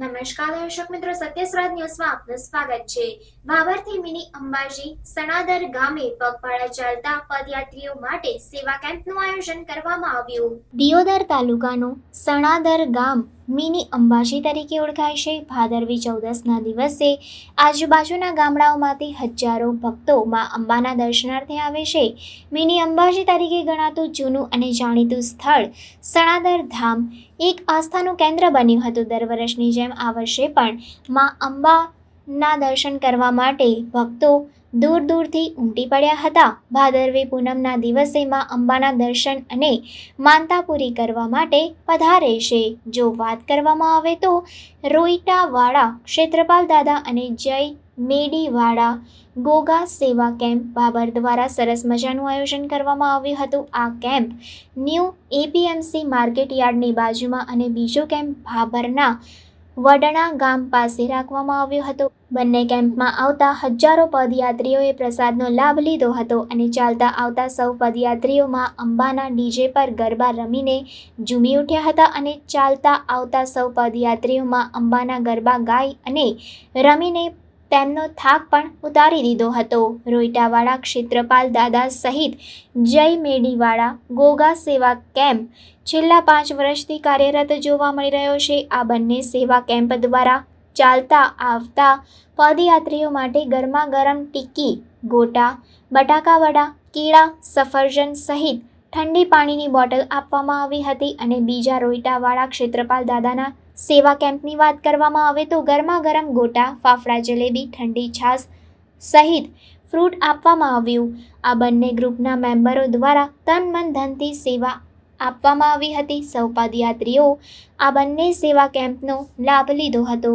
નમસ્કાર દર્શક મિત્રો સત્યસ્રાજ ન્યૂઝમાં આપનું સ્વાગત છે. વાવરથી મિની અંબાજી સણાદર ગામે પગપાળા ચાલતા પદયાત્રીઓ માટે સેવા કેમ્પનું આયોજન કરવામાં આવ્યું. દિયોદર તાલુકાનું સણાદર ગામ મિની અંબાજી તરીકે ઓળખાય છે. ભાદરવી ચૌદસના દિવસે આજુબાજુના ગામડાઓમાંથી હજારો ભક્તો માં અંબાના દર્શનાર્થે આવે છે. મિની અંબાજી તરીકે ગણાતું જૂનું અને જાણીતું સ્થળ સણાદર ધામ એક આસ્થાનું કેન્દ્ર બન્યું હતું દર વર્ષની જેમ આ વર્ષે પણ માં અંબાના દર્શન કરવા માટે ભક્તો દૂર દૂરથી ઉમટી પડ્યા હતા. ભાદરવી પૂનમના દિવસે માં અંબાના દર્શન અને માનતા પૂરી કરવા માટે પધારે છે. જો વાત કરવામાં આવે તો રોઈટાવાડા ક્ષેત્રપાલ દાદા અને જય મેડીવાડા ગોગા સેવા કેમ્પ બાબર દ્વારા સરસ મજાનું આયોજન કરવામાં આવ્યું હતું. આ કેમ્પ ન્યૂ એપીએમસી માર્કેટ યાર્ડની બાજુમાં અને બીજો કેમ્પ ભાભરના વડણા ગામ પાસે રાખવામાં આવ્યો હતો. બંને કેમ્પમાં આવતા હજારો પદયાત્રીઓએ પ્રસાદનો લાભ લીધો હતો અને ચાલતા આવતા સૌ પદયાત્રીઓમાં અંબાના ડીજે પર ગરબા રમીને ઝૂમી ઉઠ્યા હતા અને ચાલતા આવતા સૌ પદયાત્રીઓમાં અંબાના ગરબા ગાઈ અને રમીને તેમનો થાક પણ ઉતારી દીધો હતો. રોઈટાવાળા ક્ષેત્રપાલ દાદા સહિત જય મેડીવાળા ગોગા સેવા કેમ્પ છેલ્લા પાંચ વર્ષથી કાર્યરત જોવા મળી રહ્યો છે. આ બંને સેવા કેમ્પ દ્વારા ચાલતા આવતા પદયાત્રીઓ માટે ગરમા ગરમ ટિક્કી, ગોટા, બટાકાવડા કેળા સફરજન સહિત ઠંડી પાણીની બોટલ આપવામાં આવી હતી અને બીજા રોઈટાવાળા ક્ષેત્રપાલ દાદાના સેવા કેમ્પની વાત કરવામાં આવે તો ગરમા ગરમ ગોટા, ફાફડા, જલેબી, ઠંડી છાશ સહિત ફ્રૂટ આપવામાં આવ્યું. આ બંને ગ્રુપના મેમ્બરો દ્વારા તન મન ધનથી સેવા આપવામાં આવી હતી. સૌ પદયાત્રીઓ આ બંને સેવા કેમ્પનો લાભ લીધો હતો.